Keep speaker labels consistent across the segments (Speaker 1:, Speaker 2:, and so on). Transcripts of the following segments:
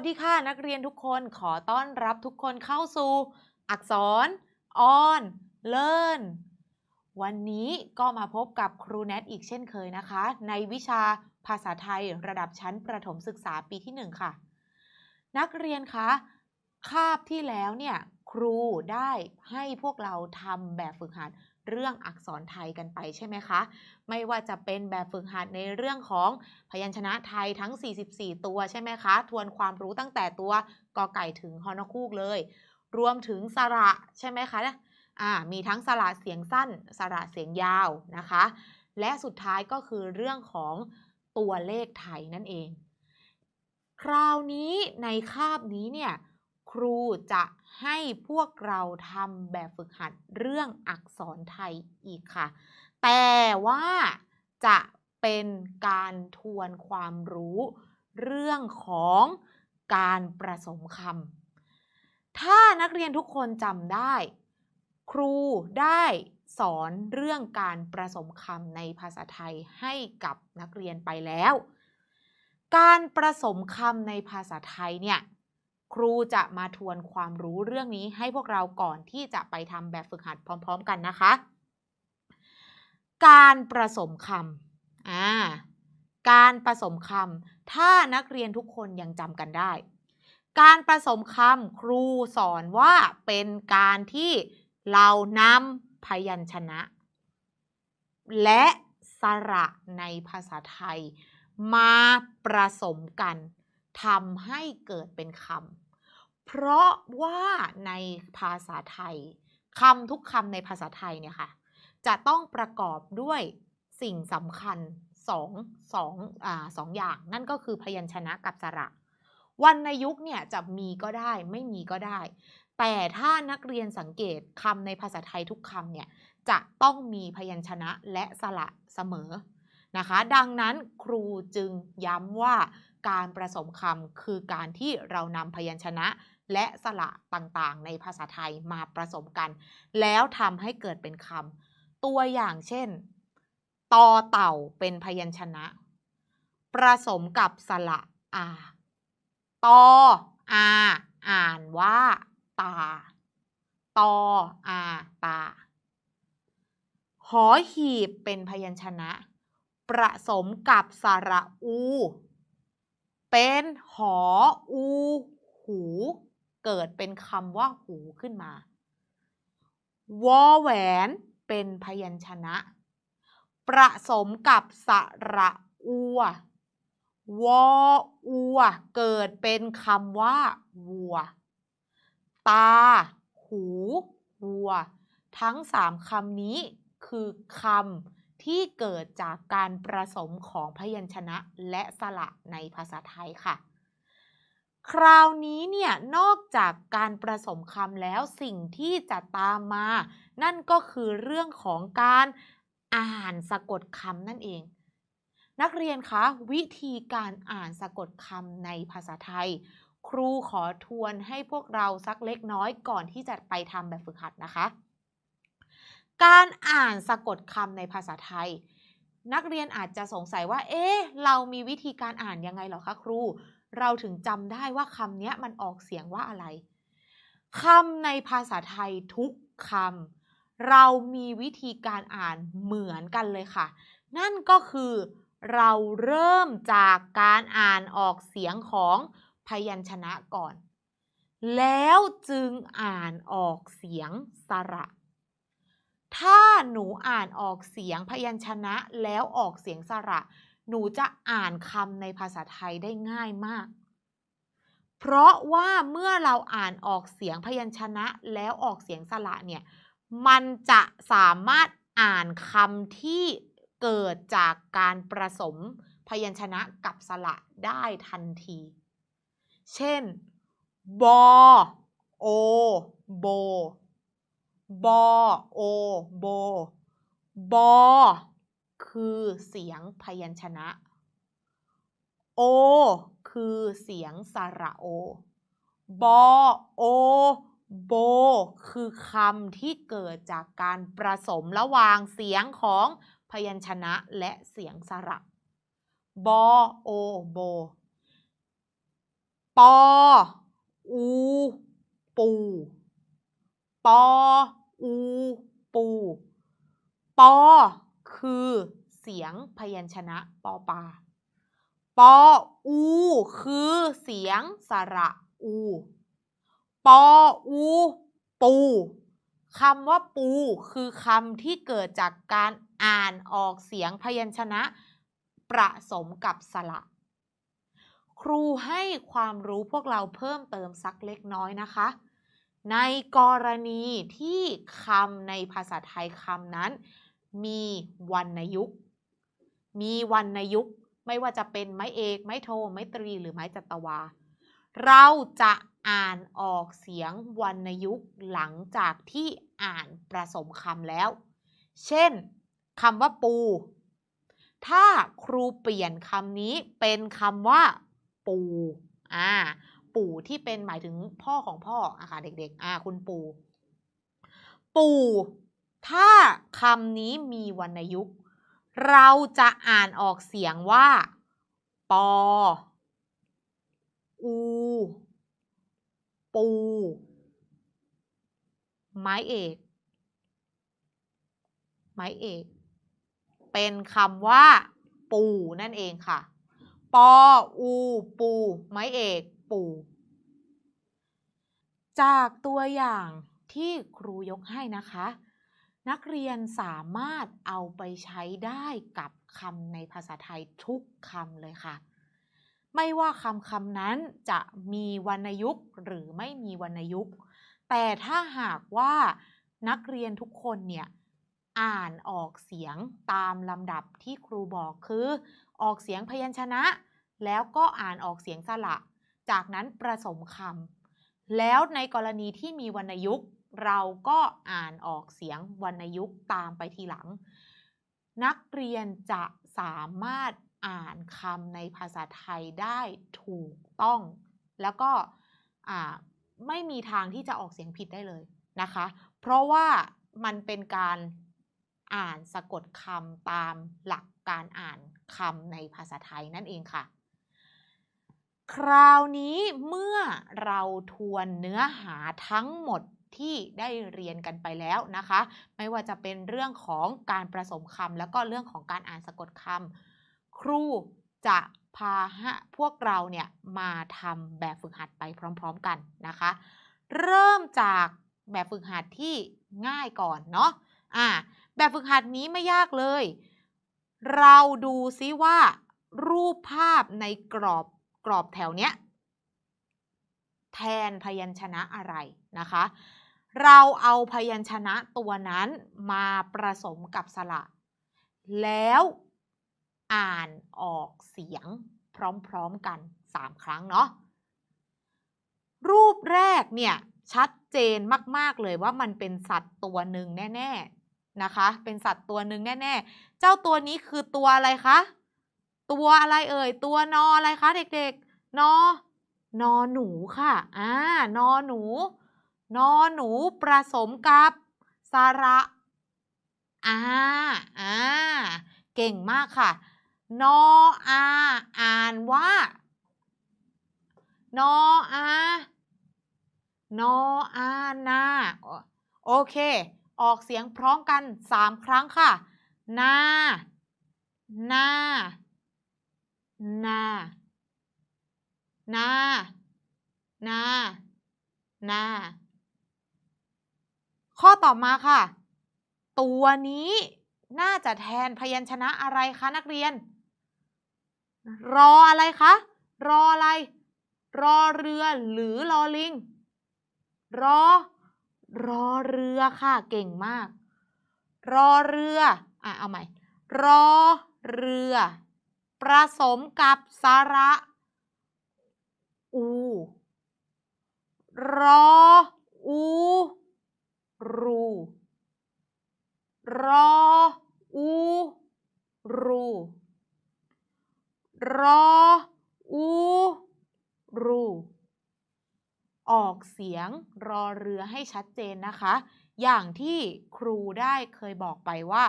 Speaker 1: วัสดีค่ะนักเรียนทุกคนขอต้อนรับทุกคนเข้าสู่ อักษร ออน เลินวันนี้ก็มาพบกับครูแนทอีกเช่นเคยนะคะ ในวิชาภาษาไทยระดับชั้นประถมศึกษาปีที่ 1 ค่ะ นักเรียนคะคาบที่แล้วเนี่ย ครูได้ให้พวกเราทำแบบฝึกหัด เรื่องอักษรไทยกันไปใช่ไหมคะ ไม่ว่าจะเป็นแบบฝึกหัดในเรื่องของพยัญชนะไทยทั้ง 44 ตัวใช่ไหมคะ ทวนความรู้ตั้งแต่ตัวกอไก่ถึงฮอนคูกเลย รวมถึงสระใช่ไหมคะมีทั้งสระเสียงสั้น สระเสียงยาวนะคะ และสุดท้ายก็คือเรื่องของตัวเลขไทยนั่นเอง คราวนี้ในคาบนี้เนี่ย ครูจะให้พวกเราทำแบบฝึกหัดเรื่องอักษรไทยอีกค่ะ แต่ว่าจะเป็นการทวนความรู้เรื่องของการประสมคำ ถ้านักเรียนทุกคนจำได้ ครูได้สอนเรื่องการประสมคำในภาษาไทยให้กับนักเรียนไปแล้ว การประสมคำในภาษาไทยเนี่ย ครูจะมาทวนความรู้เรื่องนี้ให้พวกเราก่อนที่จะไปทำแบบฝึกหัดพร้อม ๆ กันนะคะ การประสมคำอ่าการผสมคำถ้านักเรียนทุกคนยังจำกันได้ การผสมคำครูสอนว่าเป็นการที่เรานำพยัญชนะ และสระในภาษาไทย มาผสมกัน ทำให้เกิดเป็นคำ เพราะว่าในภาษาไทยคำทุกคำในภาษาไทยเนี่ยค่ะ จะต้องประกอบด้วยสิ่งสำคัญสองสองอ่าสองอย่าง นั่นก็คือพยัญชนะกับสระวรรณยุกเนี่ยจะมีก็ได้ไม่มีก็ได้ แต่ถ้านักเรียนสังเกตคำในภาษาไทยทุกคำเนี่ยจะต้องมีพยัญชนะและสระเสมอนะคะ ดังนั้นครูจึงย้ำว่า การประสมคำคือการที่เรานำพยัญชนะและสระต่างๆ ในภาษาไทยมาผสมกัน แล้วทำให้เกิดเป็นคำตัวอย่างเช่นตอเต่าเป็นพยัญชนะผสมกับสระอาตออาอ่านว่า ตาตออาตา หอหีบเป็นพยัญชนะผสมกับสระอู เป็นหออูหู เกิดเป็นคำว่าหูขึ้นมา วอแหวนเป็นพยัญชนะผสมกับสระอัว วออัว เกิดเป็นคำว่าวัว ตา หู วัว ทั้งสามคำนี้คือคำ ที่เกิดจากการประสมของพยัญชนะและสระในภาษาไทยค่ะ คราวนี้เนี่ยนอกจากการประสมคำแล้วสิ่งที่จะตามมา นั่นก็คือเรื่องของการอ่านสะกดคำนั่นเอง นักเรียนคะวิธีการอ่านสะกดคำในภาษาไทย ครูขอทวนให้พวกเราสักเล็กน้อยก่อนที่จะไปทำแบบฝึกหัดนะคะ การอ่านสะกดคำในภาษาไทย นักเรียนอาจจะสงสัยว่า เอ๊ะ เรามีวิธีการอ่านยังไงหรอคะครู เราถึงจำได้ว่าคำนี้มันออกเสียงว่าอะไรคำในภาษาไทยทุกคำเรามีวิธีการอ่านเหมือนกันเลยค่ะ นั่นก็คือเราเริ่มจากการอ่านออกเสียงของพยัญชนะก่อน แล้วจึงอ่านออกเสียงสระ ถ้าหนูอ่านออกเสียงพยัญชนะแล้วออกเสียงสระ หนูจะอ่านคำในภาษาไทยได้ง่ายมาก เพราะว่าเมื่อเราอ่านออกเสียงพยัญชนะแล้วออกเสียงสระเนี่ย มันจะสามารถอ่านคำที่เกิดจากการประสมพยัญชนะกับสระได้ทันที เช่น บอ โอ โบ บอโอโบบอคือเสียงพยัญชนะ โอ คือเสียงสระโอ บอโอโบ คือคำที่เกิดจากการประสมระหว่างเสียงของพยัญชนะและเสียงสระ บอโอโบ ปอ อู ปู ปอ อู ปู ปอ คือเสียงพยัญชนะปอปา ปอ อู คือเสียงสระอู ปอ อู ปูคำว่าปูคือคำที่เกิดจากการอ่านออกเสียงพยัญชนะ ประสมกับสระ ครูให้ความรู้พวกเราเพิ่มเติมสักเล็กน้อยนะคะ ในกรณีที่คำในภาษาไทยคำนั้น มีวรรณยุกต์มีวรรณยุกต์ไม่ว่าจะเป็นไม้เอกไม้โท ไม้ตรีหรือไม้จัตวา เราจะอ่านออกเสียงวรรณยุกต์หลังจากที่อ่านประสมคำแล้ว เช่นคำว่าปู ถ้าครูเปลี่ยนคำนี้เป็นคำว่า ปู อ่า ปู่ที่เป็นหมายถึงพ่อของพ่ออะค่ะเด็กๆอ่าคุณปู่ ปู่ ถ้าคำนี้มีวรรณยุกต์ เราจะอ่านออกเสียงว่า ปอ อู ปู ไม้เอก ไม้เอก เป็นคำว่า ปูนั่นเองค่ะ ปอ อู ปู ไม้เอก ปู จากตัวอย่างที่ครูยกให้นะคะ นักเรียนสามารถเอาไปใช้ได้กับคำในภาษาไทยทุกคำเลยค่ะ ไม่ว่าคำคำนั้นจะมีวรรณยุกต์หรือไม่มีวรรณยุกต์ แต่ถ้าหากว่านักเรียนทุกคนเนี่ยอ่านออกเสียงตามลำดับที่ครูบอกคือ ออกเสียงพยัญชนะ แล้วก็อ่านออกเสียงสระ จากนั้นประสมคำแล้วในกรณีที่มีวรรณยุกต์ เราก็อ่านออกเสียงวรรณยุกต์ตามไปทีหลัง นักเรียนจะสามารถอ่านคำในภาษาไทยได้ถูกต้อง แล้วก็ไม่มีทางที่จะออกเสียงผิดได้เลยนะคะ เพราะว่ามันเป็นการอ่านสะกดคำตามหลักการอ่านคำในภาษาไทยนั่นเองค่ะ คราวนี้เมื่อเราทวนเนื้อหาทั้งหมดที่ได้เรียนกันไปแล้วนะคะ ไม่ว่าจะเป็นเรื่องของการประสมคำแล้วก็เรื่องของการอ่านสะกดคำครูจะพาพวกเราเนี่ยมาทำแบบฝึกหัดไปพร้อม ๆ กันนะคะ เริ่มจากแบบฝึกหัดที่ง่ายก่อนเนาะอ่าแบบฝึกหัดนี้ไม่ยากเลย เราดูซิว่า รูปภาพในกรอบ รอบแถวเนี้ยแทนพยัญชนะอะไรนะคะ เราเอาพยัญชนะตัวนั้นมาประสมกับสระ แล้วอ่านออกเสียงพร้อมๆกัน 3 ครั้งเนาะรูปแรกเนี่ยชัดเจนมากๆเลยว่ามันเป็นสัตว์ตัวหนึ่งแน่ ๆนะคะ เป็นสัตว์ตัวหนึ่งแน่ ๆ เจ้าตัวนี้คือตัวอะไรคะ ตัวอะไรเอ่ย ตัวนออะไรคะเด็กๆ นอนอหนูค่ะ อ่านอหนู นอหนูประสมกับสระอ่าอ่า เก่งมากค่ะ นออาอ่านว่า นออา นออานาโอเค ออกเสียงพร้อมกัน3ครั้งค่ะ นา นา นานานานาข้อต่อมาค่ะ ตัวนี้น่าจะแทนพยัญชนะอะไรคะ นักเรียน รออะไรคะ รออะไร รอเรือหรือรอลิง รอ รอเรือค่ะ เก่งมาก รอเรือ อะ เอาใหม่ รอเรือ ประสมกับสระอู รออูรู รออูรู รออูรูออกเสียงรอเรือให้ชัดเจนนะคะ อย่างที่ครูได้เคยบอกไปว่า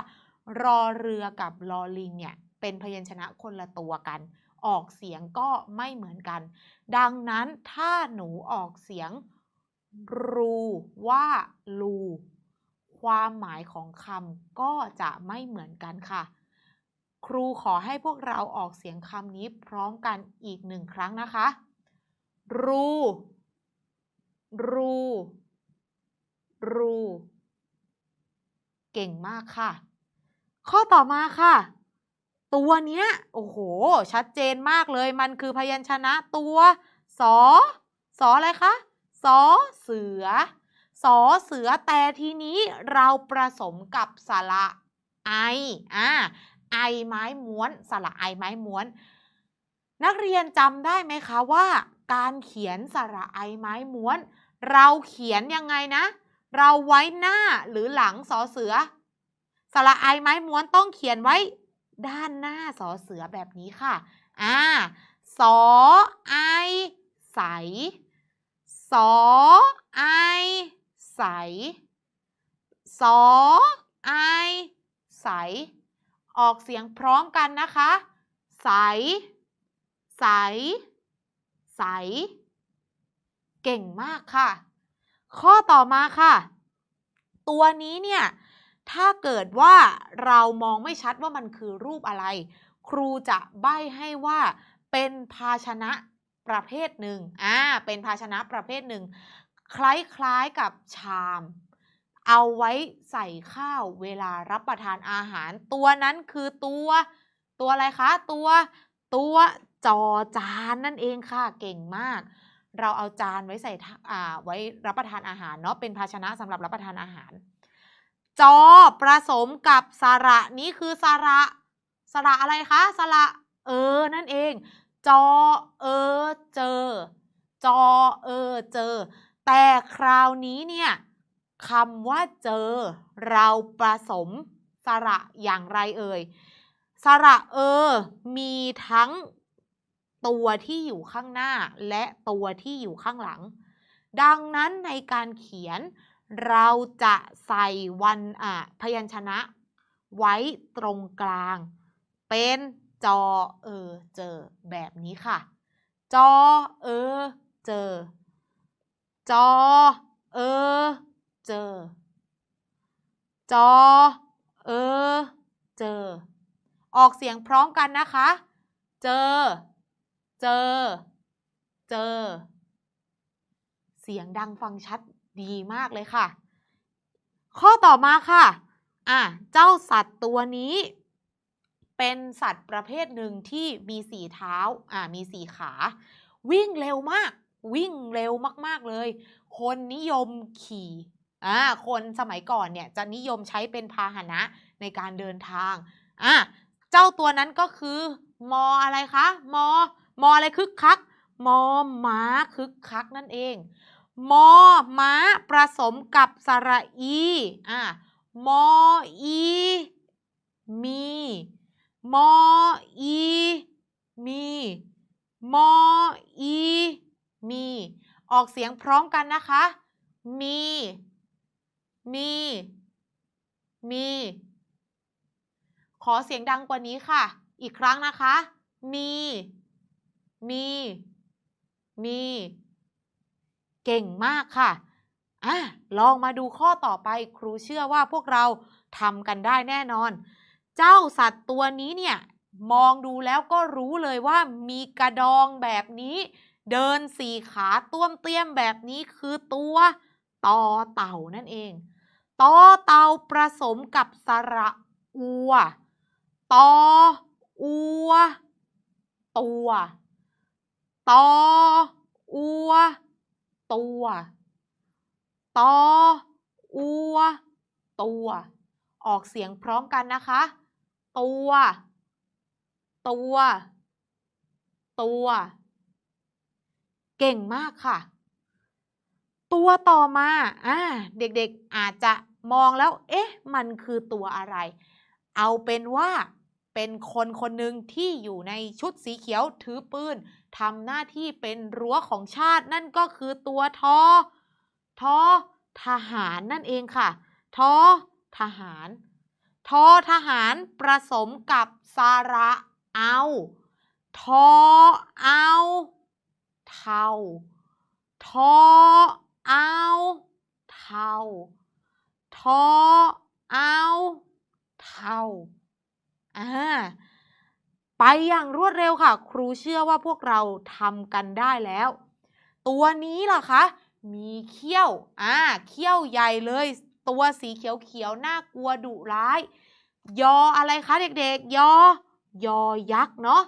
Speaker 1: รอเรือกับรอลิงเนี่ย เป็นพยัญชนะคนละตัวกัน ออกเสียงก็ไม่เหมือนกัน ดังนั้นถ้าหนูออกเสียงรูว่าลูความหมายของคำก็จะไม่เหมือนกันค่ะ ครูขอให้พวกเราออกเสียงคำนี้พร้อมกันอีกหนึ่งครั้งนะคะ รู รู รู เก่งมากค่ะ ข้อต่อมาค่ะ ตัวเนี้ยโอ้โห ชัดเจนมากเลยมันคือพยัญชนะตัวสอสออะไรคะสอเสือสอเสือแต่ทีนี้เราผสมกับสระไออ่าไอไม้ม้วนสระไอไม้ม้วน นักเรียนจำได้ไหมคะว่า การเขียนสระไอไม้ม้วน เราเขียนยังไงนะ เราไว้หน้าหรือหลังสอเสือสระไอไม้ม้วนต้องเขียนไว้ ด้านหน้าสอเสือแบบนี้ค่ะ อ่า สอไอใส สอไอใส สอไอใส ออกเสียงพร้อมกันนะคะ ใส ใส ใส เก่งมากค่ะ ข้อต่อมาค่ะ ตัวนี้เนี่ย ถ้าเกิดว่าเรามองไม่ชัดว่ามันคือรูปอะไร ครูจะใบ้ให้ว่าเป็นภาชนะประเภทหนึ่งอ่าเป็นภาชนะประเภทหนึ่ง คล้ายๆกับชาม เอาไว้ใส่ข้าวเวลารับประทานอาหาร ตัวนั้นคือตัว ตัวอะไรคะ ตัว ตัวจอจานนั่นเองค่ะ เก่งมาก เราเอาจานไว้ใส่ทอ่าไว้รับประทานอาหารเนาะเป็นภาชนะสำหรับรับประทานอาหาร จอผสมกับสระนี้คือสระสระอะไรคะสระเออ นั่นเอง จอเออเจอ จอเออเจอ แต่คราวนี้เนี่ยคำว่าเจอ เราผสมสระอย่างไรเอ่ยสระเออ มีทั้งตัวที่อยู่ข้างหน้าและตัวที่อยู่ข้างหลัง ดังนั้นในการเขียน เราจะใส่วันอะพยัญชนะ ไว้ตรงกลาง เป็นจอเออเจอแบบนี้ค่ะ จอเออเจอ จอเออเจอ จอเออเจอ ออกเสียงพร้อมกันนะคะ เจอ เจอ เจอ เสียงดังฟังชัด ดีมากเลยค่ะ ข้อต่อมาค่ะอะ เจ้าสัตว์ตัวนี้ เป็นสัตว์ประเภทหนึ่งที่มีสี่เท้าอ่ามีสี่ขา วิ่งเร็วมาก วิ่งเร็วมาก ๆ เลย คนนิยมขี่อ่าคนสมัยก่อนเนี่ยจะนิยมใช้เป็นพาหนะในการเดินทางอะเจ้าตัวนั้นก็คือ มออะไรคะ มอ มออะไรคึกคัก มอม้าคึกคักนั่นเอง มอม้าผสมกับสระอีอะมออีมีมออีมีมออีมี ออกเสียงพร้อมกันนะคะ มี มี มี ขอเสียงดังกว่านี้ค่ะ อีกครั้งนะคะ มี มี มี เก่งมากค่ะอะลองมาดูข้อต่อไปครูเชื่อว่าพวกเราทำกันได้แน่นอน เจ้าสัตว์ตัวนี้เนี่ย มองดูแล้วก็รู้เลยว่ามีกระดองแบบนี้ เดินสี่ขาต้วมเตี้ยมแบบนี้คือตัวต่อเต่านั่นเองต่อเต่าผสมกับสระอัวต่ออัว ตัวต่ออัว ตัวต่ออัว ตัว ออกเสียงพร้อมกันนะคะ ตัว ตัว ตัว เก่งมากค่ะ ตัวต่อมา อ่า เด็กๆอาจจะมองแล้ว เอ๊ะ มันคือตัวอะไร เอาเป็นว่า เป็นคนคนหนึ่งที่อยู่ในชุดสีเขียวถือปืน ทำหน้าที่เป็นรั้วของชาตินั่นก็คือตัวทอทอทหารนั่นเองค่ะทอทหารทอทหารผสมกับสระเอาทอเอาเทาทอเอาเทาทอเอาเทาอ่า ไปอย่างรวดเร็วค่ะ ครูเชื่อว่าพวกเราทำกันได้แล้ว ตัวนี้ล่ะคะ มีเขี้ยว อ่า เขี้ยวใหญ่เลย ตัวสีเขียวๆน่ากลัวดุร้าย ยออะไรคะเด็กๆ ยอ ยอยักษ์เนาะ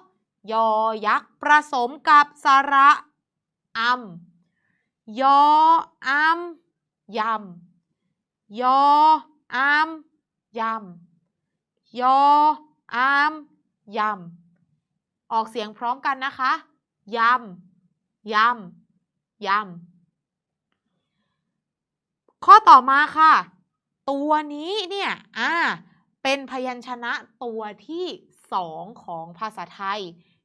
Speaker 1: ยอยักษ์ผสมกับสระอัมยออัมยำ ยออัมยำ ยออัมยำ ออกเสียงพร้อมกันนะคะยำยำยำข้อต่อมาค่ะ ตัวนี้เนี่ยอ่าเป็นพยัญชนะตัวที่สองของภาษาไทย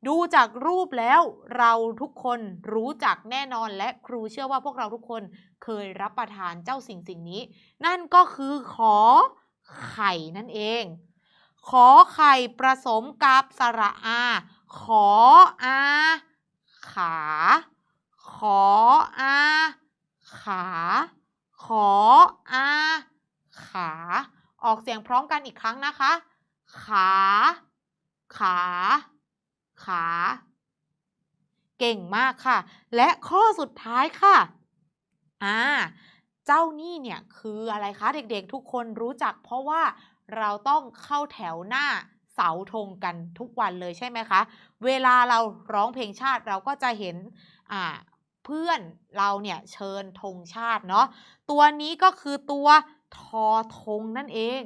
Speaker 1: ดูจากรูปแล้วเราทุกคนรู้จักแน่นอนและครูเชื่อว่าพวกเราทุกคนเคยรับประทานเจ้าสิ่งสิ่งนี้ นั่นก็คือขอไข่นั่นเอง ขอไข่ผสมกับสระอา ขออาขา ขออาขา ขออาขา ออกเสียงพร้อมกันอีกครั้งนะคะ ขา ขา ขา เก่งมากค่ะ และข้อสุดท้ายค่ะ อ่า เจ้านี่เนี่ยคืออะไรคะเด็กๆทุกคนรู้จักเพราะว่าเราต้องเข้าแถวหน้า เสาธงกันทุกวันเลยใช่ไหมคะ เวลาเราร้องเพลงชาติเราก็จะเห็นอ่าเพื่อนเราเนี่ยเชิญธงชาติเนาะตัวนี้ก็คือตัวทอธงนั่นเอง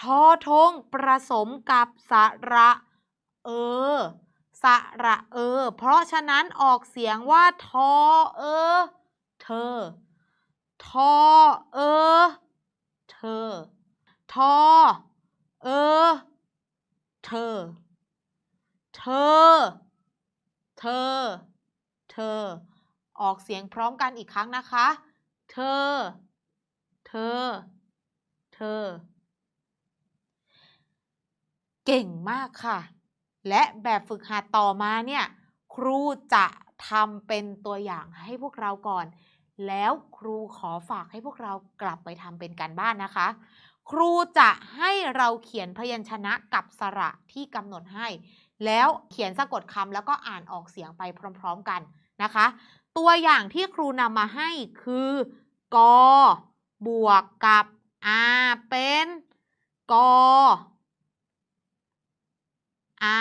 Speaker 1: ทอธงผสมกับสระเออสระเออ เพราะฉะนั้นออกเสียงว่าทอเออ เธอ ทอเออ เธอ ทอเออ เธอ เธอ เธอ เธอ ออกเสียงพร้อมกันอีกครั้งนะคะ เธอ เธอ เธอ เก่งมากค่ะ และแบบฝึกหัดต่อมาเนี่ย ครูจะทำเป็นตัวอย่างให้พวกเราก่อน แล้วครูขอฝากให้พวกเรากลับไปทำเป็นการบ้านนะคะ ครูจะให้เราเขียนพยัญชนะกับสระที่กำหนดให้ แล้วเขียนสะกดคำแล้วก็อ่านออกเสียงไปพร้อมๆกันนะคะ ตัวอย่างที่ครูนำมาให้คือกบวกกับอาเป็นกอา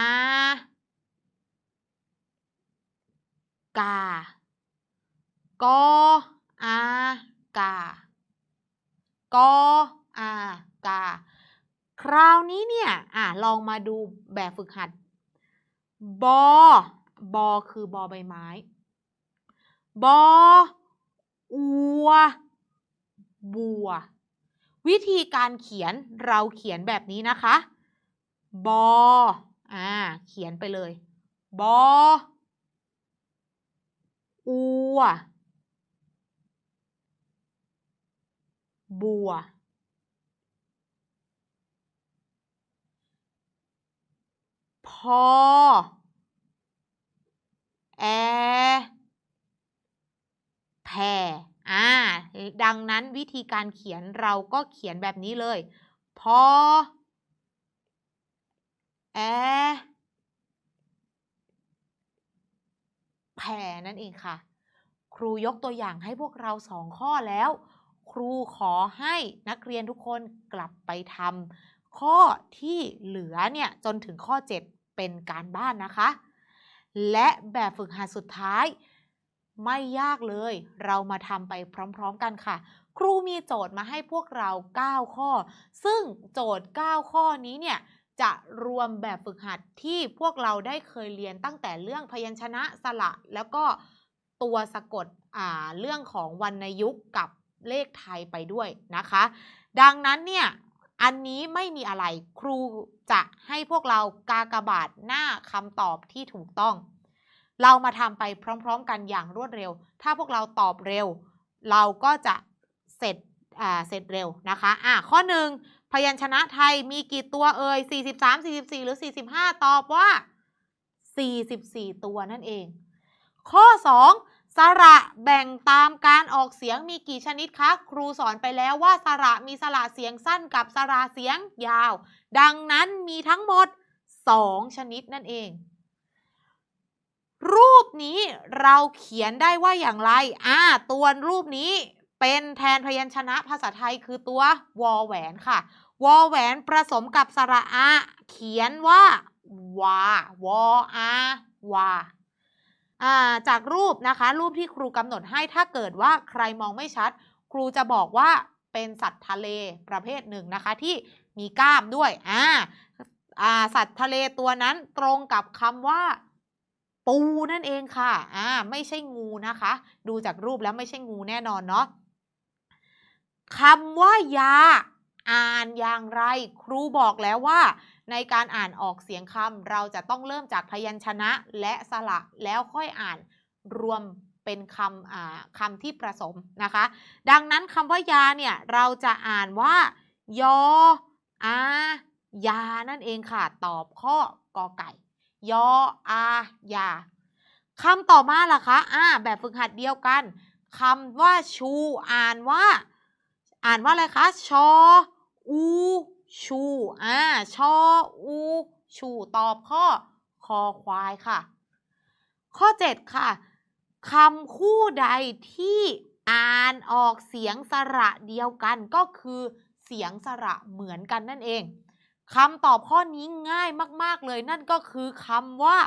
Speaker 1: กากออากากอ อากา คราวนี้เนี่ยอะลองมาดูแบบฝึกหัด บอ บอ คือบอใบไม้ บอ อัว บัว วิธีการเขียนเราเขียนแบบนี้นะคะ บอ อ่า เขียนไปเลย บอ อัว บัว พ อแอแพรอ่า ดังนั้นวิธีการเขียนเราก็เขียนแบบนี้เลย พอ แอแพรนั่นเองค่ะ ครูยกตัวอย่างให้พวกเราสองข้อแล้ว ครูขอให้นักเรียนทุกคนกลับไปทำข้อที่เหลือเนี่ยจนถึงข้อ 7 เป็นการบ้านนะคะ และแบบฝึกหัดสุดท้าย ไม่ยากเลย เรามาทำไปพร้อม ๆ กันค่ะ ครูมีโจทย์มาให้พวกเรา 9 ข้อ ซึ่งโจทย์ 9 ข้อนี้เนี่ยจะรวมแบบฝึกหัดที่พวกเราได้เคยเรียนตั้งแต่เรื่องพยัญชนะสระ แล้วก็ตัวสะกดเรื่องของวรรณยุกต์กับเลขไทยไปด้วยนะคะ ดังนั้นเนี่ย อันนี้ไม่มีอะไรครูจะให้พวกเรากากบาทหน้าคำตอบที่ถูกต้อง เรามาทำไปพร้อม ๆ กันอย่างรวดเร็ว ถ้าพวกเราตอบเร็ว เราก็จะเสร็จเสร็จเร็วนะคะอะข้อหนึ่งพยัญชนะไทยมีกี่ตัวเอ่ย 43 44 หรือ 45 ตอบว่า 44 ตัวนั่นเอง ข้อ 2 สระแบ่งตามการออกเสียงมีกี่ชนิดคะ ครูสอนไปแล้วว่าสระมีสระเสียงสั้นกับสระเสียงยาว ดังนั้นมีทั้งหมด 2 ชนิดนั่นเอง รูปนี้เราเขียนได้ว่าอย่างไร อ่า ตัวรูปนี้เป็นแทนพยัญชนะภาษาไทยคือตัววอแหวนค่ะ วอแหวนผสมกับสระอา เขียนว่าวาวออาวาอ่า จากรูปนะคะ รูปที่ครูกำหนดให้ถ้าเกิดว่าใครมองไม่ชัด ครูจะบอกว่าเป็นสัตว์ทะเลประเภทหนึ่งนะคะ ที่มีกล้ามด้วยอ่าสัตว์ทะเลตัวนั้นตรงกับคำว่า ปูนั่นเองค่ะอ่าไม่ใช่งูนะคะ ดูจากรูปแล้วไม่ใช่งูแน่นอนเนาะคำว่ายา อ่านอย่างไร ครูบอกแล้วว่า ในการอ่านออกเสียงคำเราจะต้องเริ่มจากพยัญชนะและสระแล้วค่อยอ่านรวมเป็นคำคำที่ผสมนะคะ ดังนั้นคำว่ายาเนี่ยเราจะอ่านว่ายออายานั่นเองค่ะ ตอบข้อกอไก่ ยออายาคำต่อมาล่ะคะอ่าแบบฝึกหัดเดียวกันคำว่าชูอ่านว่า อ่านว่าอะไรคะ ชอ อู ชูอ่าชออูชูตอบข้อคอควายค่ะ ข้อ 7 ค่ะคำคู่ใดที่อ่านออกเสียงสระเดียวกันก็คือเสียงสระเหมือนกันนั่นเองคำตอบข้อนี้ง่ายมาก ๆ เลยนั่นก็คือคำว่า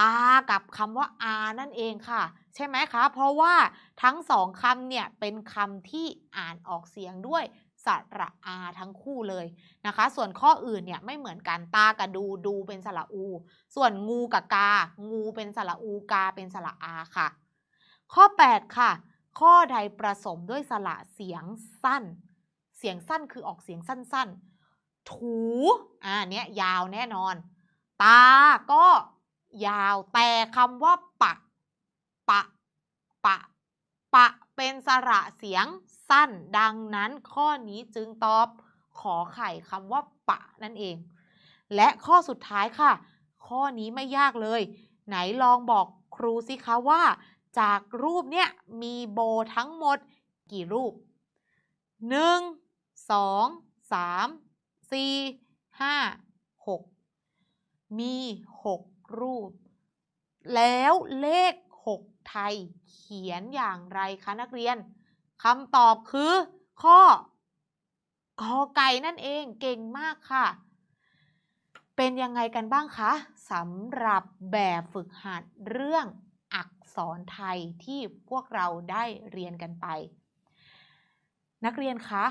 Speaker 1: ตากับคำว่าอานั่นเองค่ะ ใช่ไหมคะ เพราะว่าทั้งสองคำเนี่ยเป็นคำที่อ่านออกเสียงด้วย สระอาทั้งคู่เลยนะคะ ส่วนข้ออื่นเนี่ยไม่เหมือนกันตากับดูดูเป็นสระอู ส่วนงูกับกา งูเป็นสระอูกาเป็นสระอาค่ะ ข้อ 8 ค่ะ ข้อใดประสมด้วยสระเสียงสั้น เสียงสั้นคือออกเสียงสั้นๆ ถูอ่าเนี้ยยาวแน่นอน ตาก็ยาวแต่คำว่าปะ ปะ ปะ ปะ เป็นสระเสียง สั้น ดังนั้นข้อนี้จึงตอบขอไข่คำว่าปะนั่นเอง และข้อสุดท้ายค่ะ ข้อนี้ไม่ยากเลย ไหนลองบอกครูสิคะว่า จากรูปเนี่ยมีโบทั้งหมดกี่รูป 1 2 3 4 5 6 มี 6 รูป แล้วเลข 6 ไทยเขียนอย่างไรคะนักเรียน คำตอบคือ ข้อกอไก่นั่นเองเก่งมากค่ะ เป็นยังไงกันบ้างคะสำหรับแบบฝึกหัดเรื่องอักษรไทยที่พวกเราได้เรียนกันไป นักเรียนคะ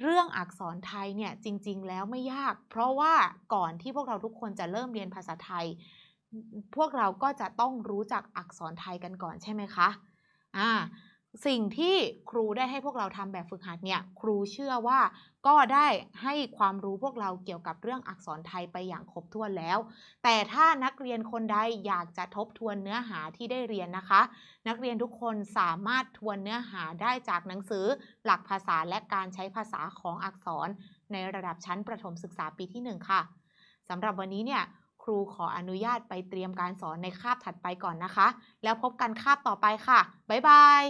Speaker 1: เรื่องอักษรไทยเนี่ยจริง ๆ แล้วไม่ยาก เพราะว่าก่อนที่พวกเราทุกคนจะเริ่มเรียนภาษาไทย พวกเราก็จะต้องรู้จักอักษรไทยกันก่อนใช่ไหมคะ อ่า สิ่งที่ครูได้ให้พวกเราทำแบบฝึกหัดเนี่ย ครูเชื่อว่าก็ได้ให้ความรู้พวกเราเกี่ยวกับเรื่องอักษรไทยไปอย่างครบถ้วนแล้ว แต่ถ้านักเรียนคนใดอยากจะทบทวนเนื้อหาที่ได้เรียนนะคะ นักเรียนทุกคนสามารถทวนเนื้อหาได้จากหนังสือ หลักภาษาและการใช้ภาษาของอักษร ในระดับชั้นประถมศึกษาปีที่ 1 ค่ะสำหรับวันนี้เนี่ย ครูขออนุญาตไปเตรียมการสอนในคาบถัดไปก่อนนะคะ แล้วพบกันคาบต่อไปค่ะ บ๊ายบาย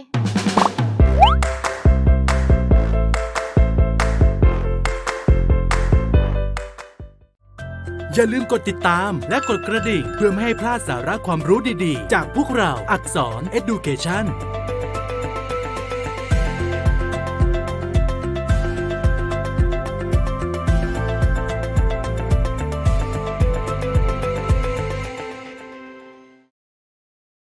Speaker 2: อย่าลืมกดติดตามและกดกระดิ่ง เพื่อไม่ให้พลาดสาระความรู้ดีๆ จากพวกเราอักษร Education